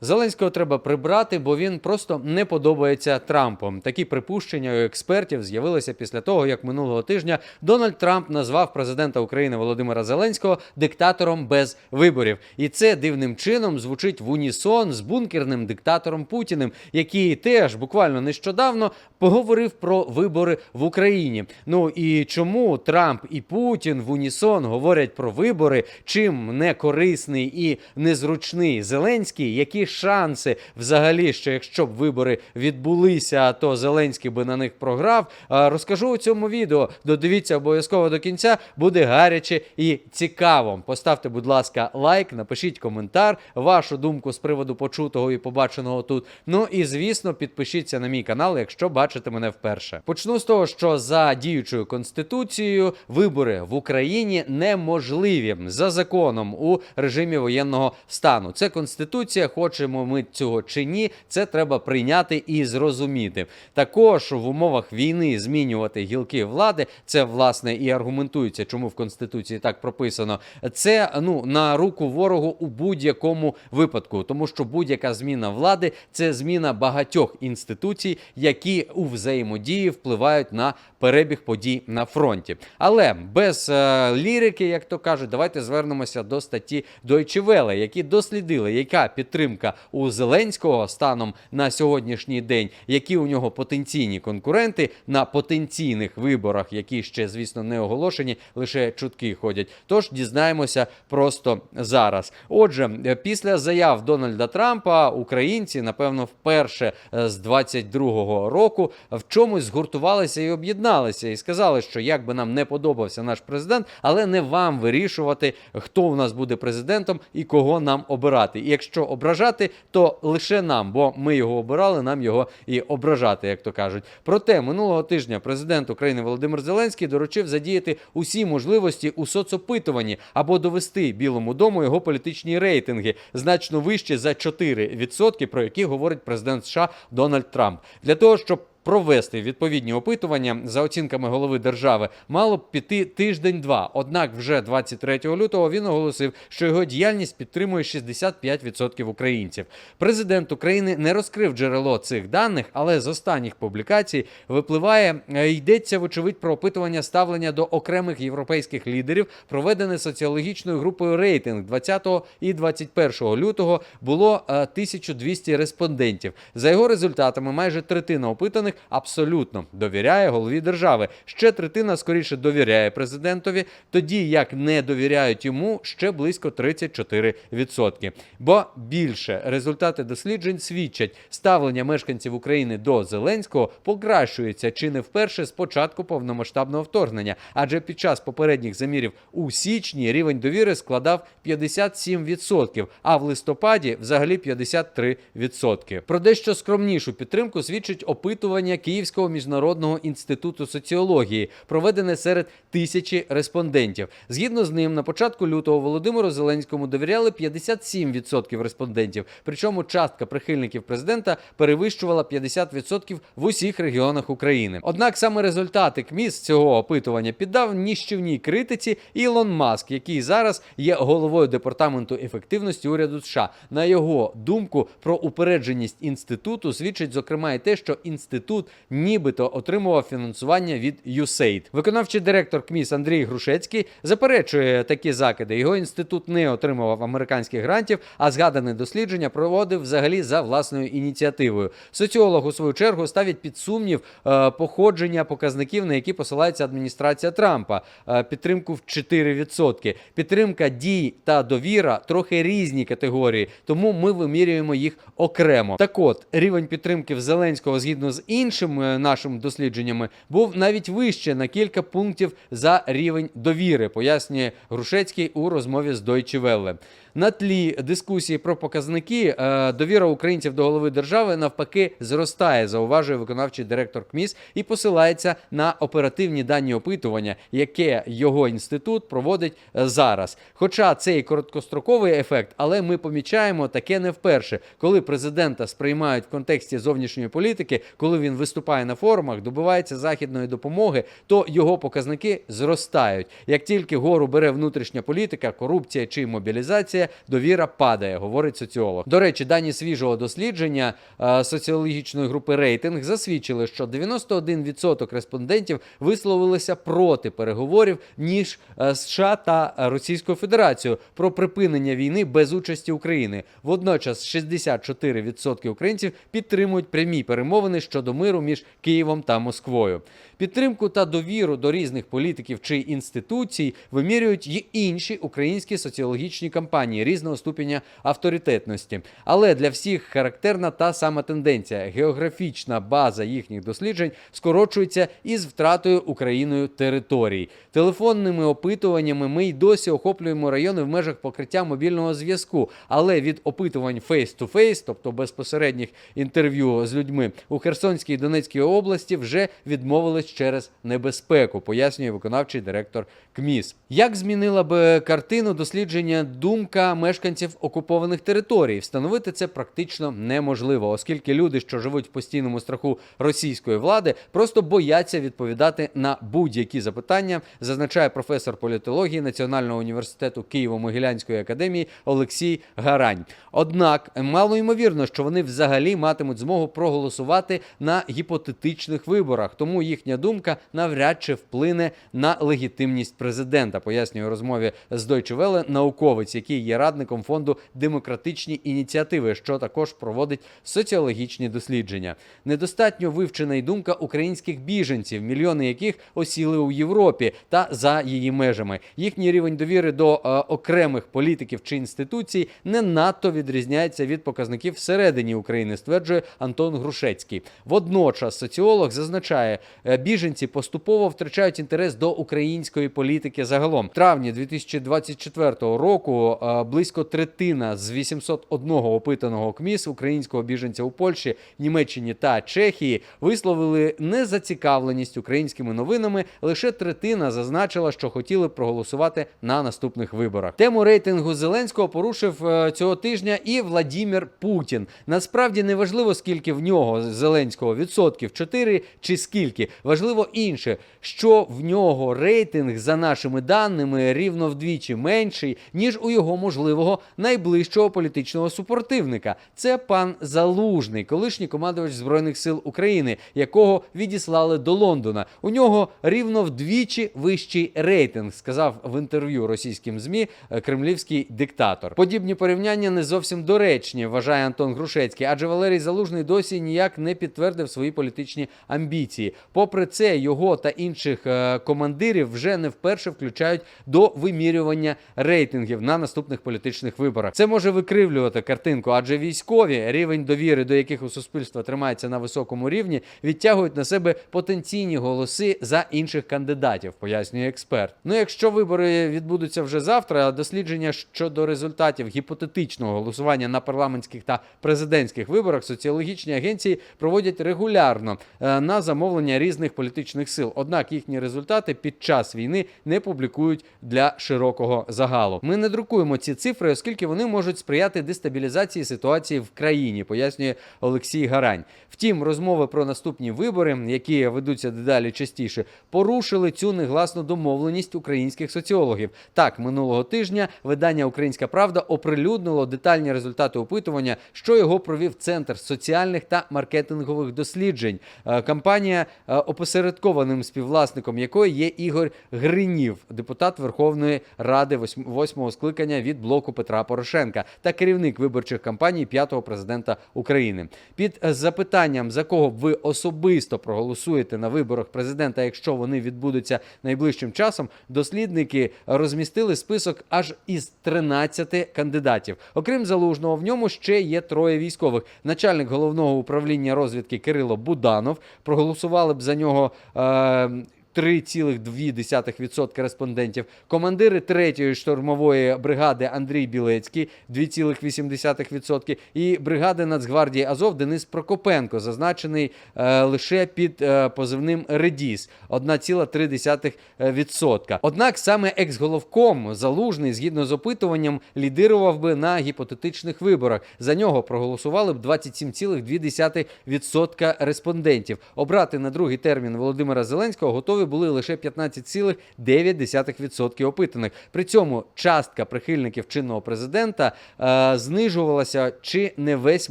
Зеленського треба прибрати, бо він просто не подобається Трампом. Такі припущення у експертів з'явилися після того, як минулого тижня Дональд Трамп назвав президента України Володимира Зеленського диктатором без виборів. І це дивним чином звучить в унісон з бункерним диктатором Путіним, який теж буквально нещодавно поговорив про вибори в Україні. Ну і чому Трамп і Путін в унісон говорять про вибори, чим не корисний і незручний Зеленський, які шанси взагалі, що якщо б вибори відбулися, то Зеленський би на них програв. Розкажу у цьому відео. Додивіться обов'язково до кінця, буде гаряче і цікаво. Поставте, будь ласка, лайк, напишіть коментар, вашу думку з приводу почутого і побаченого тут. Ну і звісно, підпишіться на мій канал, якщо бачите мене вперше. Почну з того, що за діючою конституцією вибори в Україні неможливі за законом у режимі воєнного стану. Це конституція, хочемо ми цього чи ні, це треба прийняти і зрозуміти. Також в умовах війни змінювати гілки влади. Це власне і аргументується, чому в конституції так прописано. Це ну на руку ворогу у будь-якому випадку, тому що будь-яка зміна влади це зміна багатьох інституцій, які у взаємодії впливають на перебіг подій на фронті. Але без е, лірики, як то кажуть, давайте звернемося до статті Deutsche Welle, які дослідили, яка підтримка у Зеленського станом на сьогоднішній день, які у нього потенційні конкуренти на потенційних виборах, які ще, звісно, не оголошені, лише чутки ходять. Тож дізнаємося просто зараз. Отже, після заяв Дональда Трампа українці, напевно, вперше е, з 22-го року в чомусь згуртувалися і об'єдналися, і сказали, що як би нам не подобався наш президент, але не вам вирішувати, хто у нас буде президентом і кого нам обирати. І якщо ображати, то лише нам, бо ми його обирали, нам його і ображати, як то кажуть. Проте минулого тижня президент України Володимир Зеленський доручив задіяти усі можливості у соцопитуванні або довести Білому дому його політичні рейтинги значно вище за 4%, про які говорить президент США Дональд Трамп. Для того щоб Провести відповідні опитування за оцінками голови держави мало б піти тиждень-два. Однак, вже 23 лютого він оголосив, що його діяльність підтримує 65% українців. Президент України не розкрив джерело цих даних, але з останніх публікацій випливає е, йдеться вочевидь про опитування ставлення до окремих європейських лідерів, проведене соціологічною групою рейтинг 20 і 21 лютого було е, 1200 респондентів. За його результатами, майже третина опитаних абсолютно довіряє голові держави. Ще третина скоріше довіряє президентові, тоді як не довіряють йому ще близько 34%. Бо більше результати досліджень свідчать, ставлення мешканців України до Зеленського покращується чи не вперше з початку повномасштабного вторгнення, адже під час попередніх замірів у січні рівень довіри складав 57%, а в листопаді взагалі 53%. Про дещо скромнішу підтримку свідчить опитування Київського міжнародного інституту соціології, проведене серед тисячі респондентів. Згідно з ним, на початку лютого Володимиру Зеленському довіряли 57% респондентів. Причому частка прихильників президента перевищувала 50% в усіх регіонах України. Однак саме результати КМІС цього опитування піддав ніщівній критиці Ілон Маск, який зараз є головою департаменту ефективності уряду США. На його думку про упередженість інституту свідчить зокрема і те, що інститут нібито отримував фінансування від USAID. Виконавчий директор КМІС Андрій Грушецький заперечує такі закиди. Його інститут не отримував американських грантів, а згадане дослідження проводив взагалі за власною ініціативою. Соціолог у свою чергу ставить під сумнів е, походження показників, на які посилається адміністрація Трампа. Е, підтримку в 4%. Підтримка дій та довіра трохи різні категорії, тому ми вимірюємо їх окремо. Так от рівень підтримки в Зеленського згідно з іншими нашими дослідженнями був навіть вище на кілька пунктів за рівень довіри, пояснює Грушецький у розмові з Deutsche Welle. На тлі дискусії про показники е, довіра українців до голови держави навпаки зростає, зауважує виконавчий директор КМІС і посилається на оперативні дані опитування, яке його інститут проводить е, зараз. Хоча це і короткостроковий ефект, але ми помічаємо таке не вперше, коли президента сприймають в контексті зовнішньої політики, коли він він виступає на форумах, добивається західної допомоги, то його показники зростають. Як тільки гору бере внутрішня політика, корупція чи мобілізація, довіра падає, говорить соціолог. До речі, дані свіжого дослідження е, соціологічної групи рейтинг засвідчили, що 91% респондентів висловилися проти переговорів ніж е, США та Російською Федерацією про припинення війни без участі України. Водночас 64% українців підтримують прямі перемовини щодо миру між Києвом та Москвою. Підтримку та довіру до різних політиків чи інституцій вимірюють й інші українські соціологічні кампанії різного ступеня авторитетності. Але для всіх характерна та сама тенденція: географічна база їхніх досліджень скорочується із втратою Україною територій. Телефонними опитуваннями ми й досі охоплюємо райони в межах покриття мобільного зв'язку, але від опитувань face-to-face, тобто безпосередніх інтерв'ю з людьми у Херсонській і Донецькій області, вже відмовились через небезпеку, пояснює виконавчий директор КМІС. Як змінила би картину дослідження думка мешканців окупованих територій? Встановити це практично неможливо, оскільки люди, що живуть в постійному страху російської влади, просто бояться відповідати на будь-які запитання, зазначає професор політології Національного університету Києво-Могилянської академії Олексій Гарань. Однак мало ймовірно, що вони взагалі матимуть змогу проголосувати на гіпотетичних виборах, тому їхня думка навряд чи вплине на легітимність президента. Пояснює у розмові з Deutsche Welle науковець, який є радником фонду демократичні ініціативи, що також проводить соціологічні дослідження. Недостатньо вивчена й думка українських біженців, мільйони яких осіли у Європі та за її межами. Їхній рівень довіри до е, окремих політиків чи інституцій не надто відрізняється від показників всередині України, стверджує Антон Грушецький. Водночас соціолог зазначає, е, біженці поступово втрачають інтерес до української політики загалом. В травні 2024 року е, близько третина з 801 опитаного КМІС українського біженця у Польщі, Німеччині та Чехії висловили незацікавленість українськими новинами. Лише третина зазначила, що хотіли проголосувати на наступних виборах. Тему рейтингу Зеленського порушив е, цього тижня і Владімір Путін. Насправді не важливо, скільки в нього Зеленського відсотків 4 чи скільки. Важливо інше, що в нього рейтинг за нашими даними рівно вдвічі менший, ніж у його можливого найближчого політичного супротивника. Це пан Залужний, колишній командувач збройних сил України, якого відіслали до Лондона. У нього рівно вдвічі вищий рейтинг, сказав в інтерв'ю російським змі е, кремлівський диктатор. Подібні порівняння не зовсім доречні, вважає Антон Грушецький, адже Валерій Залужний досі ніяк не підтвердив свої політичні амбіції. Попри це, його та інших е, командирів вже не вперше включають до вимірювання рейтингів на наступних політичних виборах. Це може викривлювати картинку, адже військові рівень довіри, до яких у суспільства тримається на високому рівні, відтягують на себе потенційні голоси за інших кандидатів, пояснює експерт. Ну, якщо вибори відбудуться вже завтра, дослідження щодо результатів гіпотетичного голосування на парламентських та президентських виборах соціологічні агенції проводять регулярно е, на замовлення різних політичних сил. Однак їхні результати під час війни не публікують для широкого загалу. Ми не друкуємо ці цифри, оскільки вони можуть сприяти дестабілізації ситуації в країні, пояснює Олексій Гарань. Втім, розмови про наступні вибори, які ведуться дедалі частіше, порушили цю негласну домовленість українських соціологів. Так, минулого тижня видання Українська Правда оприлюднило детальні результати опитування, що його провів центр соціальних та маркетингових досліджень. Е, Компанія е, опосередкованим співвласником якої є Ігор Гринів, депутат Верховної Ради восьм- восьмого скликання від блоку Петра Порошенка та керівник виборчих кампаній п'ятого президента України. Під запитанням, за кого ви особисто проголосуєте на виборах президента, якщо вони відбудуться найближчим часом, дослідники розмістили список аж із 13 кандидатів. Окрім залужного, в ньому ще є троє військових. Начальник головного управління розвідки Кирило Буданов проголосували б за нього. Е- 3,2% респондентів. Командири 3-ї штурмової бригади Андрій Білецький 2,8%. І бригади Нацгвардії Азов Денис Прокопенко, зазначений е, лише під е, позивним Редіс 1,3%. Однак саме екс-головком Залужний, згідно з опитуванням, лідирував би на гіпотетичних виборах. За нього проголосували б 27,2% респондентів. Обрати на другий термін Володимира Зеленського готові були лише 15,9% опитаних. При цьому частка прихильників чинного президента е, знижувалася чи не весь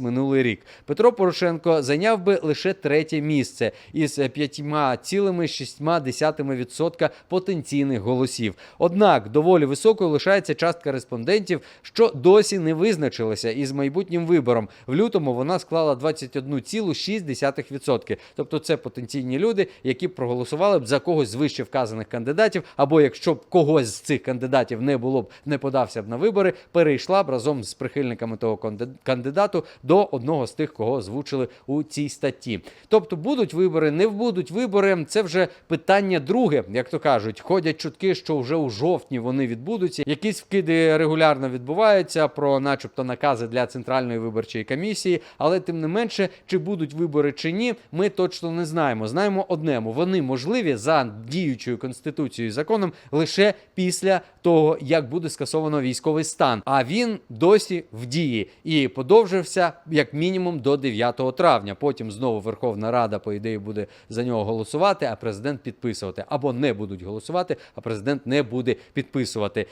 минулий рік. Петро Порошенко зайняв би лише третє місце із 5,6% потенційних голосів. Однак доволі високою лишається частка респондентів, що досі не визначилася із майбутнім вибором. В лютому вона склала 21,6%. Тобто це потенційні люди, які проголосували б за когось з вище вказаних кандидатів, або якщо б когось з цих кандидатів не було б, не подався б на вибори, перейшла б разом з прихильниками того канди- кандидату до одного з тих, кого озвучили у цій статті. Тобто будуть вибори, не будуть вибори. Це вже питання друге, як то кажуть. Ходять чутки, що вже у жовтні вони відбудуться. Якісь вкиди регулярно відбуваються про, начебто, накази для центральної виборчої комісії. Але тим не менше, чи будуть вибори чи ні, ми точно не знаємо. Знаємо однему: вони можливі за діючою конституцією і законом лише після того, як буде скасовано військовий стан. А він досі в дії і подовжився як мінімум до 9 травня. Потім знову Верховна Рада, по ідеї, буде за нього голосувати, а президент підписувати. Або не будуть голосувати, а президент не буде підписувати.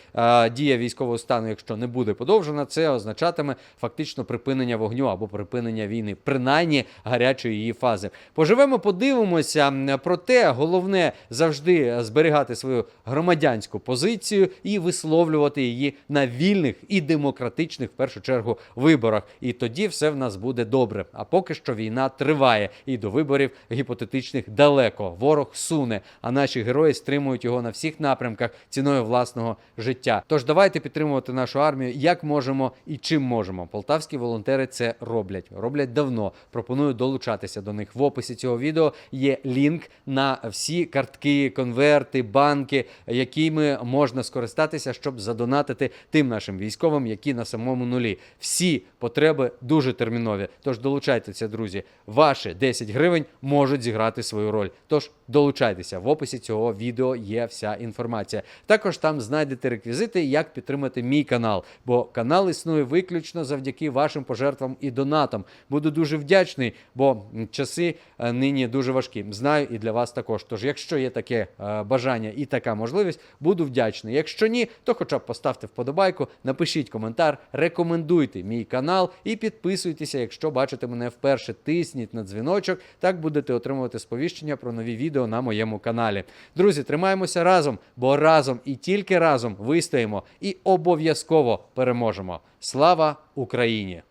Дія військового стану, якщо не буде подовжена, це означатиме фактично припинення вогню або припинення війни, принаймні гарячої її фази. Поживемо, подивимося. М, Проте головне завжди зберігати свою громадянську позицію і висловлювати її на вільних і демократичних, в першу чергу, виборах. І тоді все в нас буде добре. А поки що війна триває, і до виборів гіпотетичних далеко. Ворог суне, а наші герої стримують його на всіх напрямках ціною власного життя. Тож давайте підтримувати нашу армію як можемо і чим можемо. Полтавські волонтери це роблять. Роблять давно. Пропоную долучатися до них. В описі цього відео є лінк на всі картки, конверти, банки, якими можна скористатися, щоб задонатити тим нашим військовим, які на самому нулі. Всі потреби дуже термінові. Тож долучайтеся, друзі. Ваші 10 гривень можуть зіграти свою роль. Тож долучайтеся. В описі цього відео є вся інформація. Також там знайдете реквізити, як підтримати мій канал, бо канал існує виключно завдяки вашим пожертвам і донатам. Буду дуже вдячний, бо часи е, нині дуже важкі. Знаю і для вас також. Тож, якщо є таке е, бажання і така можливість, буду вдячний. Якщо ні, то хоча б поставте вподобайку, напишіть коментар, рекомендуйте мій канал і підписуйтеся, якщо бачите мене вперше. Тисніть на дзвіночок, так будете отримувати сповіщення про нові відео на моєму каналі. Друзі, тримаємося разом, бо разом і тільки разом вистоїмо і обов'язково переможемо. Слава Україні!